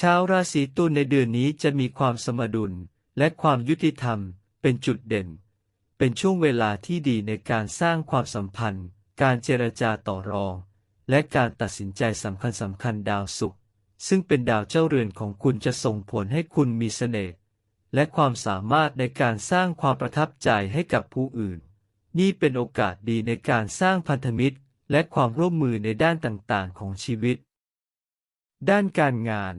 ชาวราศีตุลในเดือนนี้จะมีความสมดุลและความยุติธรรมเป็นจุดเด่น เป็นช่วงเวลาที่ดีในการสร้างความสัมพันธ์ การเจรจาต่อรอง และการตัดสินใจสำคัญสำคัญดาวศุกร์ซึ่งเป็นดาวเจ้าเรือนของคุณจะส่งผลให้คุณมีเสน่ห์และความสามารถในการสร้างความประทับใจให้กับผู้อื่น นี่เป็นโอกาสดีในการสร้างพันธมิตร และความร่วมมือในด้านต่างๆ ของชีวิต ด้านการงาน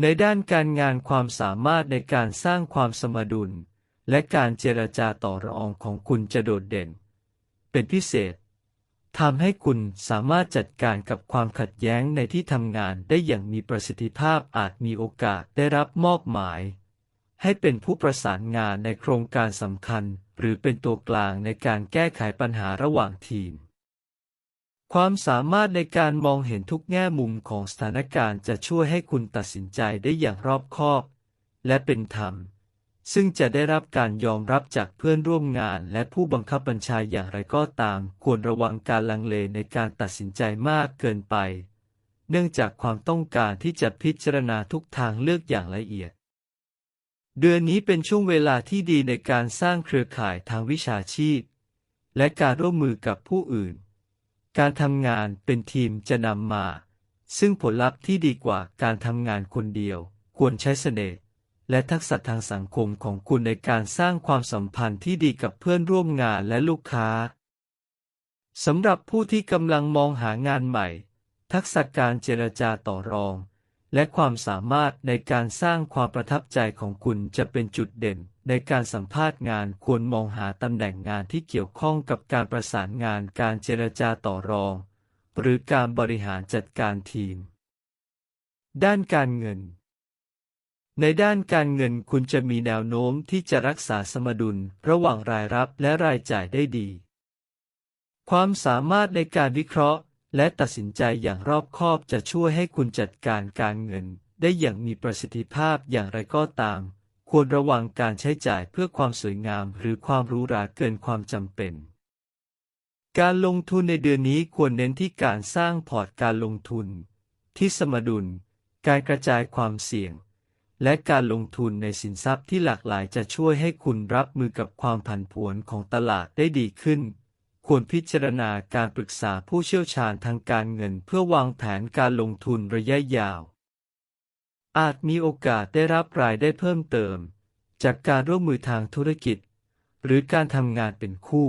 ในด้านการงานความสามารถในการสร้างความสมดุล และการเจรจาต่อรองของคุณจะโดดเด่น เป็นพิเศษทำให้คุณสามารถจัดการกับความขัดแย้งในที่ทำงานได้อย่างมีประสิทธิภาพอาจมีโอกาสได้รับมอบหมาย ให้เป็นผู้ประสานงานในโครงการสำคัญ หรือเป็นตัวกลางในการแก้ไขปัญหาระหว่างทีม ความสามารถในการมองเห็นทุกแง่มุมของสถานการณ์จะช่วยให้คุณตัดสินใจได้อย่างรอบคอบ และเป็นธรรม ซึ่งจะได้รับการยอมรับจากเพื่อนร่วมงาน และผู้บังคับบัญชาอย่างไรก็ตาม ควรระวังการลังเลในการตัดสินใจมากเกินไป เนื่องจากความต้องการที่จะพิจารณาทุกทางเลือกอย่างละเอียด เดือนนี้เป็นช่วงเวลาที่ดีในการสร้างเครือข่ายทางวิชาชีพ และการร่วมมือกับผู้อื่น การทำงานเป็นทีมจะนำมา ซึ่งผลลัพธ์ที่ดีกว่าการทำงานคนเดียว ควรใช้เสน่ห์และทักษะทางสังคมของคุณในการสร้างความสัมพันธ์ที่ดีกับเพื่อนร่วมงานและลูกค้าสำหรับผู้ที่กำลังมองหางานใหม่ ทักษะการเจรจาต่อรอง และความสามารถในการสร้างความประทับใจของคุณจะเป็นจุดเด่น ในการสัมภาษณ์งานควรมองหาตำแหน่งงานที่เกี่ยวข้องกับการประสานงานการเจรจาต่อรอง หรือการบริหารจัดการทีม ด้านการเงิน ในด้านการเงินคุณจะมีแนวโน้มที่จะรักษาสมดุลระหว่างรายรับและรายจ่ายได้ดี ความสามารถในการวิเคราะห์ และตัดสินใจอย่างรอบคอบจะช่วยให้คุณจัดการการเงิน ได้อย่างมีประสิทธิภาพอย่างไรก็ตาม ควรระวังการใช้จ่ายเพื่อความสวยงามหรือความรู้ราเกินความจำเป็น การลงทุนในเดือนนี้ควรเน้นที่การสร้างพอร์ตการลงทุน ที่สมดุล การกระจายความเสี่ยง และการลงทุนในสินทรัพย์ที่หลากหลายจะช่วยให้คุณรับมือกับความผันผวนของตลาดได้ดีขึ้น ควรพิจารณาการปรึกษาผู้เชี่ยวชาญทางการเงินเพื่อวางแผนการลงทุนระยะยาว อาจมีโอกาสได้รับรายได้เพิ่มเติม จากการร่วมมือทางธุรกิจ หรือการทำงานเป็นคู่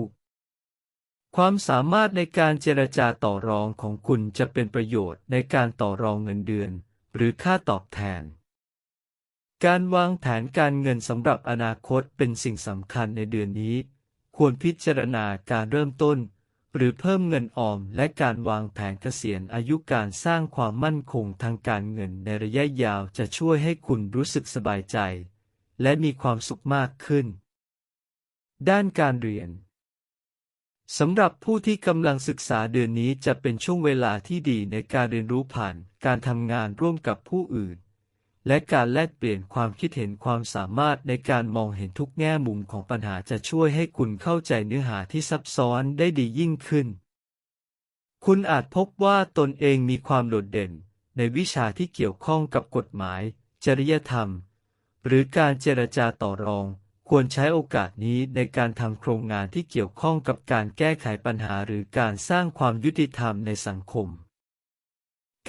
ความสามารถในการเจรจาต่อรองของคุณจะเป็นประโยชน์ในการต่อรองเงินเดือน หรือค่าตอบแทน การวางแผนการเงินสำหรับอนาคตเป็นสิ่งสำคัญในเดือนนี้ ควรพิจารณาการเริ่มต้น หรือเพิ่มเงินออมและการวางแผนเกษียณอายุการสร้างความมั่นคงทางการเงินในระยะยาวจะช่วยให้คุณรู้สึกสบายใจ และมีความสุขมากขึ้น ด้านการเรียนสำหรับผู้ที่กำลังศึกษาเดือนนี้จะเป็นช่วงเวลาที่ดีในการเรียนรู้ผ่านการทำงานร่วมกับผู้อื่น และการแลกเปลี่ยนความคิดเห็นความสามารถในการมองเห็นทุกแง่มุมของปัญหาจะช่วยให้คุณเข้าใจเนื้อหาที่ซับซ้อนได้ดียิ่งขึ้น คุณอาจพบว่าตนเองมีความโดดเด่น ในวิชาที่เกี่ยวข้องกับกฎหมาย จริยธรรม หรือการเจรจาต่อรอง ควรใช้โอกาสนี้ในการทำโครงงานที่เกี่ยวข้องกับการแก้ไขปัญหาหรือการสร้างความยุติธรรมในสังคม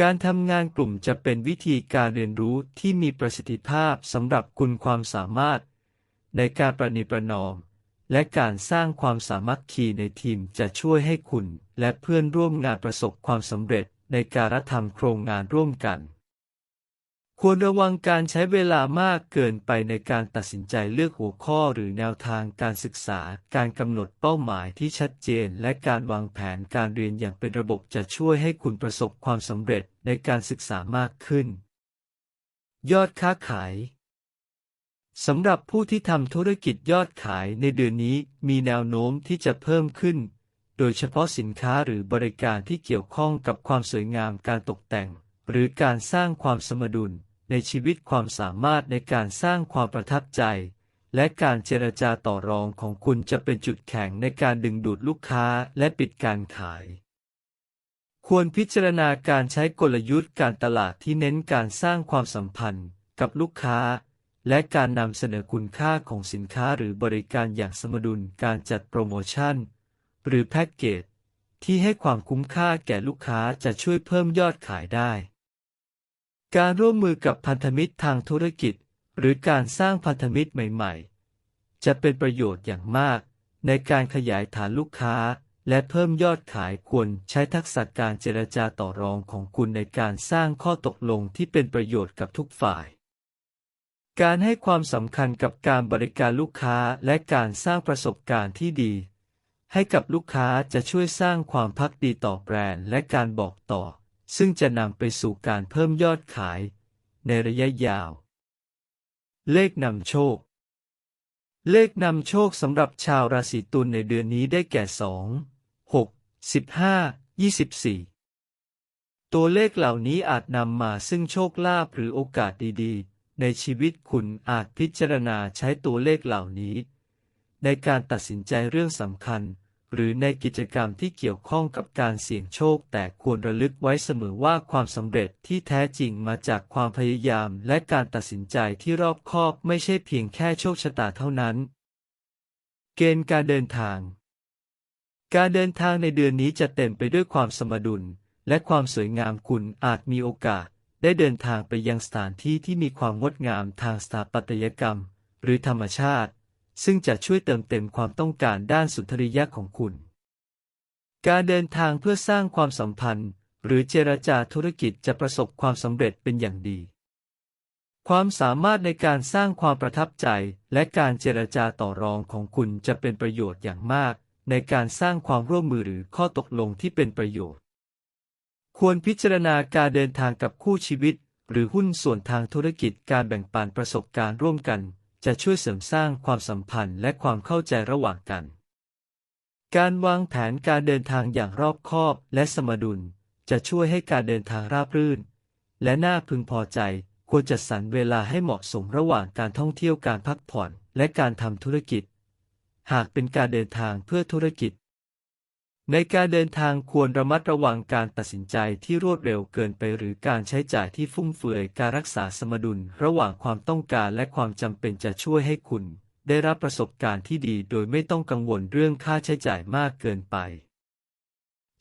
การทำงานกลุ่มจะเป็นวิธีการเรียนรู้ที่มีประสิทธิภาพสำหรับคุณความสามารถ ในการประนีประนอม และการสร้างความสามัคคีในทีมจะช่วยให้คุณและเพื่อนร่วมงานประสบความสำเร็จในการทำโครงงานร่วมกัน ควรระวังการใช้เวลามากเกินไปในการตัดสินใจเลือกหัวข้อหรือแนวทางการศึกษา การกำหนดเป้าหมายที่ชัดเจน และการวางแผนการเรียนอย่างเป็นระบบจะช่วยให้คุณประสบความสำเร็จในการศึกษามากขึ้น ยอดค้าขายสำหรับผู้ที่ทำธุรกิจยอดขายในเดือนนี้มีแนวโน้มที่จะเพิ่มขึ้น โดยเฉพาะสินค้าหรือบริการที่เกี่ยวข้องกับความสวยงามการตกแต่ง หรือการสร้างความสมดุล ในชีวิตความสามารถในการสร้างความประทับใจ และการเจรจาต่อรองของคุณจะเป็นจุดแข็งในการดึงดูดลูกค้าและปิดการขาย ควรพิจารณาการใช้กลยุทธ์การตลาดที่เน้นการสร้างความสัมพันธ์กับลูกค้า และการนำเสนอคุณค่าของสินค้าหรือบริการอย่างสมดุลการจัดโปรโมชั่น หรือแพ็กเกจที่ให้ความคุ้มค่าแก่ลูกค้าจะช่วยเพิ่มยอดขายได้ การร่วมมือกับพันธมิตรทางธุรกิจ หรือการสร้างพันธมิตรใหม่ ๆ จะเป็นประโยชน์อย่างมาก ในการขยายฐานลูกค้า และเพิ่มยอดขายควรใช้ทักษะการเจรจาต่อรองของคุณในการสร้างข้อตกลงที่เป็นประโยชน์กับทุกฝ่าย การให้ความสำคัญกับการบริการลูกค้าและการสร้างประสบการณ์ที่ดี ให้กับลูกค้าจะช่วยสร้างความพักดีต่อแบรนด์และการบอกต่อ ซึ่งจะนำไปสู่การเพิ่มยอดขาย ในระยะยาว เลขนำโชค เลขนำโชคสำหรับชาวราศีตุลในเดือนนี้ได้แก่สองหกสิบห้ายี่สิบสี่ตัวเลขเหล่านี้อาจนำมาซึ่งโชคลาภหรือโอกาสดีๆ ในชีวิตคุณอาจพิจารณาใช้ตัวเลขเหล่านี้ ในการตัดสินใจเรื่องสำคัญ หรือในกิจกรรมที่เกี่ยวข้องกับการเสี่ยงโชค แต่ควรระลึกไว้เสมอว่าความสำเร็จที่แท้จริงมาจากความพยายามและการตัดสินใจที่รอบคอบไม่ใช่เพียงแค่โชคชะตาเท่านั้น เกณฑ์การเดินทาง การเดินทางในเดือนนี้จะเต็มไปด้วยความสมดุล และความสวยงามคุณอาจมีโอกาส ได้เดินทางไปยังสถานที่ที่มีความงดงามทางสถาปัตยกรรม หรือธรรมชาติ ซึ่งจะช่วยเติมเต็มความต้องการด้านสุนทรียะของคุณ การเดินทางเพื่อสร้างความสัมพันธ์ หรือเจรจาธุรกิจจะประสบความสำเร็จเป็นอย่างดี ความสามารถในการสร้างความประทับใจและการเจรจาต่อรองของคุณจะเป็นประโยชน์อย่างมาก ในการสร้างความร่วมมือหรือข้อตกลงที่เป็นประโยชน์ ควรพิจารณาการเดินทางกับคู่ชีวิต หรือหุ้นส่วนทางธุรกิจการแบ่งปันประสบการณ์ร่วมกัน จะช่วยเสริมสร้างความสัมพันธ์และความเข้าใจระหว่างกัน การวางแผนการเดินทางอย่างรอบคอบและสมดุล จะช่วยให้การเดินทางราบรื่น และน่าพึงพอใจ ควรจัดสรรเวลาให้เหมาะสมระหว่างการท่องเที่ยวการพักผ่อน และการทำธุรกิจ หากเป็นการเดินทางเพื่อธุรกิจ ในการเดินทางควรระมัดระวังการตัดสินใจที่รวดเร็วเกินไปหรือการใช้จ่ายที่ฟุ่มเฟือยการรักษาสมดุลระหว่างความต้องการและความจำเป็นจะช่วยให้คุณ ได้รับประสบการณ์ที่ดีโดยไม่ต้องกังวลเรื่องค่าใช้จ่ายมากเกินไป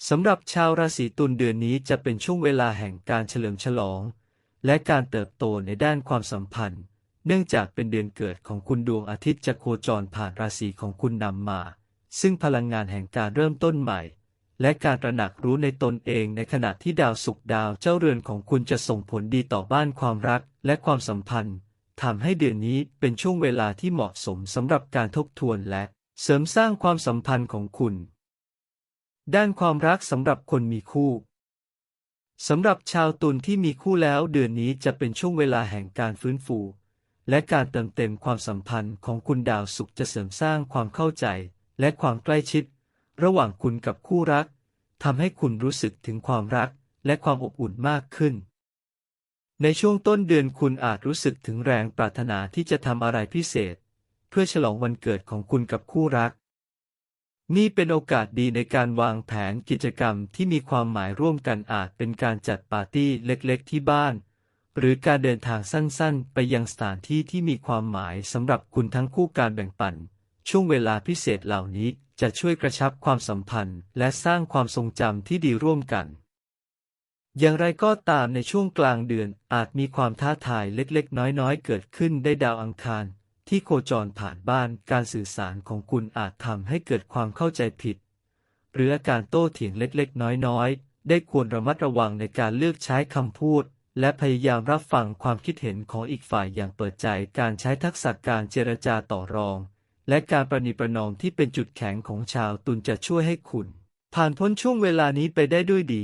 สำหรับชาวราศีตุลเดือนนี้จะเป็นช่วงเวลาแห่งการเฉลิมฉลอง และการเติบโตในด้านความสัมพันธ์ เนื่องจากเป็นเดือนเกิดของคุณดวงอาทิตย์จะโคจรผ่านราศีของคุณนำมา ซึ่งพลังงานแห่งการเริ่มต้นใหม่ และการตระหนักรู้ในตนเองในขณะที่ดาวศุกร์ดาวเจ้าเรือนของคุณจะส่งผลดีต่อบ้านความรักและความสัมพันธ์ทำให้เดือนนี้เป็นช่วงเวลาที่เหมาะสมสำหรับการทบทวนและเสริมสร้างความสัมพันธ์ของคุณ ด้านความรักสำหรับคนมีคู่สำหรับชาวตุลที่มีคู่แล้วเดือนนี้จะเป็นช่วงเวลาแห่งการฟื้นฟู และการเติมเต็มความสัมพันธ์ของคุณดาวศุกร์จะเสริมสร้างความเข้าใจ และความใกล้ชิด ระหว่างคุณกับคู่รักทำให้คุณรู้สึกถึงความรักและความอบอุ่นมากขึ้น ในช่วงต้นเดือนคุณอาจรู้สึกถึงแรงปรารถนาที่จะทำอะไรพิเศษ เพื่อฉลองวันเกิดของคุณกับคู่รัก นี่เป็นโอกาสดีในการวางแผนกิจกรรมที่มีความหมายร่วมกันอาจเป็นการจัดปาร์ตี้เล็กๆ ที่บ้าน หรือการเดินทางสั้นๆ ไปยังสถานที่ที่มีความหมายสำหรับคุณทั้งคู่การแบ่งปัน ช่วงเวลาพิเศษเหล่านี้จะช่วยกระชับความสัมพันธ์ และสร้างความทรงจำที่ดีร่วมกัน อย่างไรก็ตามในช่วงกลางเดือนอาจมีความท้าทายเล็กๆ น้อยๆ เกิดขึ้นได้ดาวอังคาร ที่โคจรผ่านบ้านการสื่อสารของคุณอาจทำให้เกิดความเข้าใจผิด หรืออาการโต้เถียงเล็กๆ น้อยๆ ได้ควรระมัดระวังในการเลือกใช้คำพูดและพยายามรับฟังความคิดเห็นของอีกฝ่ายอย่างเปิดใจ การใช้ทักษะการเจรจาต่อรอง และการประนีประนอมที่เป็นจุดแข็งของชาวตุลจะช่วยให้คุณ ผ่านพ้นช่วงเวลานี้ไปได้ด้วยดี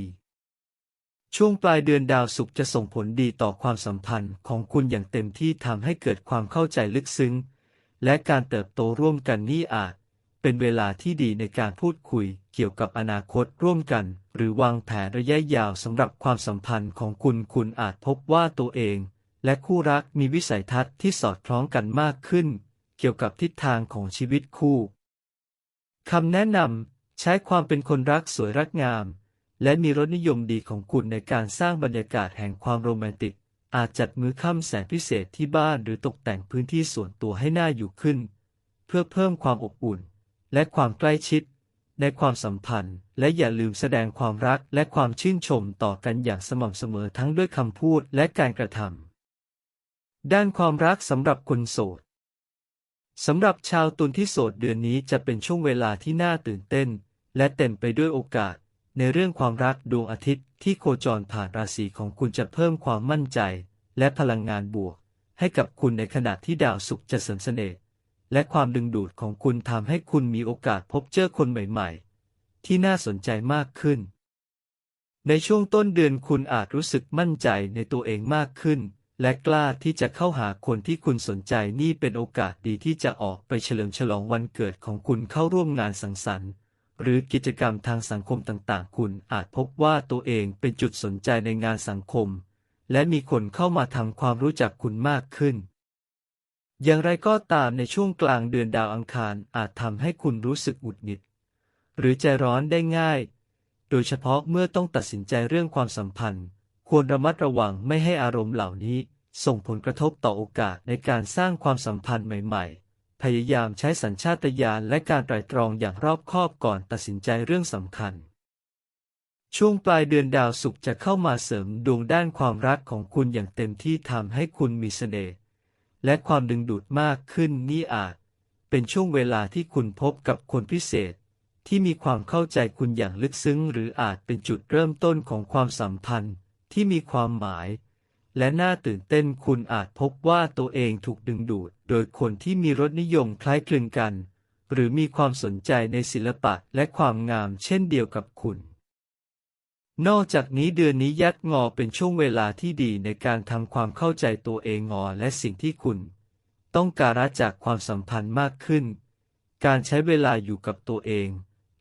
ช่วงปลายเดือนดาวศุกร์จะส่งผลดีต่อความสัมพันธ์ของคุณอย่างเต็มที่ทำให้เกิดความเข้าใจลึกซึ้ง และการเติบโตร่วมกันนี่อาจ เป็นเวลาที่ดีในการพูดคุยเกี่ยวกับอนาคตร่วมกัน หรือวางแผนระยะยาวสำหรับความสัมพันธ์ของคุณคุณอาจพบว่าตัวเอง และคู่รักมีวิสัยทัศน์ที่สอดคล้องกันมากขึ้น เกี่ยวกับทิศทางของชีวิตคู่คำแนะนำใช้ความเป็นคนรักสวยรักงาม และมีรสนิยมดีของคุณในการสร้างบรรยากาศแห่งความโรแมนติก อาจจัดมื้อค่ำแสนพิเศษที่บ้านหรือตกแต่งพื้นที่ส่วนตัวให้น่าอยู่ขึ้น เพื่อเพิ่มความอบอุ่น และความใกล้ชิด ในความสัมพันธ์ และอย่าลืมแสดงความรักและความชื่นชมต่อกันอย่างสม่ำเสมอทั้งด้วยคำพูดและการกระทำด้านความรักสำหรับคนโสด สำหรับชาวตุลที่โสดเดือนนี้จะเป็นช่วงเวลาที่น่าตื่นเต้น และเต็มไปด้วยโอกาส ในเรื่องความรักดวงอาทิตย์ที่โคจรผ่านราศีของคุณจะเพิ่มความมั่นใจ และพลังงานบวก ให้กับคุณในขณะที่ดาวศุกร์จะเสริมเสน่ห์และความดึงดูดของคุณทำให้คุณมีโอกาสพบเจอคนใหม่ ๆ ที่น่าสนใจมากขึ้น ในช่วงต้นเดือนคุณอาจรู้สึกมั่นใจในตัวเองมากขึ้น และกล้าที่จะเข้าหาคนที่คุณสนใจนี่เป็นโอกาสดีที่จะออกไปเฉลิมฉลองวันเกิดของคุณเข้าร่วมงานสังสรรค์ หรือกิจกรรมทางสังคมต่างๆ คุณอาจพบว่าตัวเองเป็นจุดสนใจในงานสังคม และมีคนเข้ามาทำความรู้จักคุณมากขึ้น อย่างไรก็ตามในช่วงกลางเดือนดาวอังคารอาจทำให้คุณรู้สึกหงุดหงิด หรือใจร้อนได้ง่าย โดยเฉพาะเมื่อต้องตัดสินใจเรื่องความสัมพันธ์ ควรระมัดระวังไม่ให้อารมณ์เหล่านี้ ส่งผลกระทบต่อโอกาสในการสร้างความสัมพันธ์ใหม่ ๆ พยายามใช้สัญชาตญาณและการไตร่ตรองอย่างรอบคอบก่อนตัดสินใจเรื่องสำคัญ ช่วงปลายเดือนดาวศุกร์จะเข้ามาเสริมดวงด้านความรักของคุณอย่างเต็มที่ทำให้คุณมีเสน่ห์และความดึงดูดมากขึ้นนี่อาจ เป็นช่วงเวลาที่คุณพบกับคนพิเศษที่มีความเข้าใจคุณอย่างลึกซึ้ง หรืออาจเป็นจุดเริ่มต้นของความสัมพันธ์ ที่มีความหมาย และน่าตื่นเต้นคุณอาจพบว่าตัวเองถูกดึงดูด โดยคนที่มีรสนิยมคล้ายคลึงกัน หรือมีความสนใจในศิลปะและความงามเช่นเดียวกับคุณนอกจากนี้เดือนนี้ยัดงอเป็นช่วงเวลาที่ดีในการทำความเข้าใจตัวเองงอและสิ่งที่คุณ ต้องการจากความสัมพันธ์มากขึ้น การใช้เวลาอยู่กับตัวเอง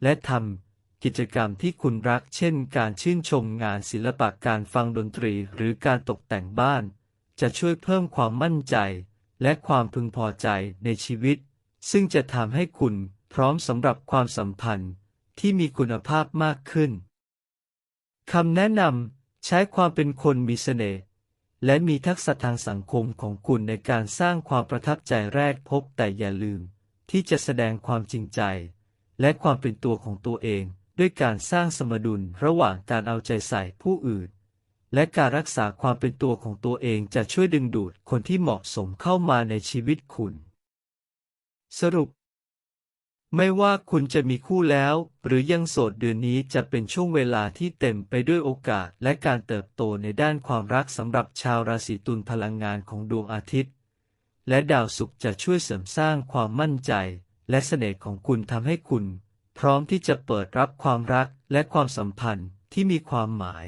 และทำ กิจกรรมที่คุณรัก เช่น การชื่นชมงานศิลปะการฟังดนตรีหรือการตกแต่งบ้าน จะช่วยเพิ่มความมั่นใจ และความพึงพอใจในชีวิต ซึ่งจะทำให้คุณพร้อมสำหรับความสัมพันธ์ที่มีคุณภาพมากขึ้นคำแนะนำใช้ความเป็นคนมีเสน่ห์และมีทักษะทางสังคมของคุณในการสร้างความประทับใจแรกพบแต่อย่าลืม ที่จะแสดงความจริงใจ และความเป็นตัวของตัวเอง ด้วยการสร้างสมดุลระหว่างการเอาใจใส่ผู้อื่น และการรักษาความเป็นตัวของตัวเองจะช่วยดึงดูดคนที่เหมาะสมเข้ามาในชีวิตคุณ สรุป ไม่ว่าคุณจะมีคู่แล้ว หรือยังโสดเดือนนี้จะเป็นช่วงเวลาที่เต็มไปด้วยโอกาสและการเติบโตในด้านความรักสำหรับชาวราศีตุลพลังงานของดวงอาทิตย์ และดาวศุกร์จะช่วยเสริมสร้างความมั่นใจ และเสน่ห์ของคุณทำให้คุณ พร้อมที่จะเปิดรับความรักและความสัมพันธ์ที่มีความหมาย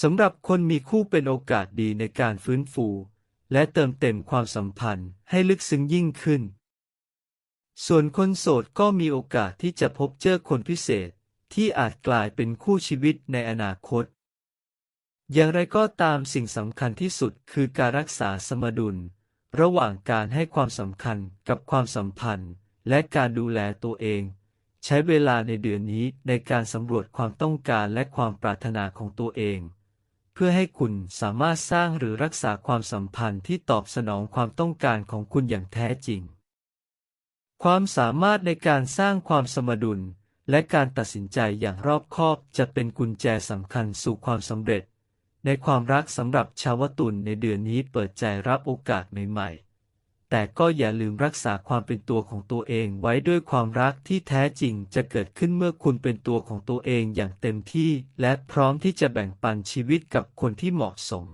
สำหรับคนมีคู่เป็นโอกาสดีในการฟื้นฟู และเติมเต็มความสัมพันธ์ให้ลึกซึ้งยิ่งขึ้น ส่วนคนโสดก็มีโอกาสที่จะพบเจอคนพิเศษที่อาจกลายเป็นคู่ชีวิตในอนาคต อย่างไรก็ตามสิ่งสำคัญที่สุดคือการรักษาสมดุล ระหว่างการให้ความสำคัญกับความสัมพันธ์ และการดูแลตัวเอง ใช้เวลาในเดือนนี้ในการสำรวจความต้องการและความปรารถนาของตัวเอง เพื่อให้คุณสามารถสร้างหรือรักษาความสัมพันธ์ที่ตอบสนองความต้องการของคุณอย่างแท้จริง ความสามารถในการสร้างความสมดุล และการตัดสินใจอย่างรอบคอบจะเป็นกุญแจสำคัญสู่ความสำเร็จ ในความรักสำหรับชาวตุลในเดือนนี้เปิดใจรับโอกาสใหม่ๆ แต่ก็อย่าลืมรักษาความเป็นตัวของตัวเองไว้ด้วยความรักที่แท้จริงจะเกิดขึ้นเมื่อคุณเป็นตัวของตัวเองอย่างเต็มที่ และพร้อมที่จะแบ่งปันชีวิตกับคนที่เหมาะสม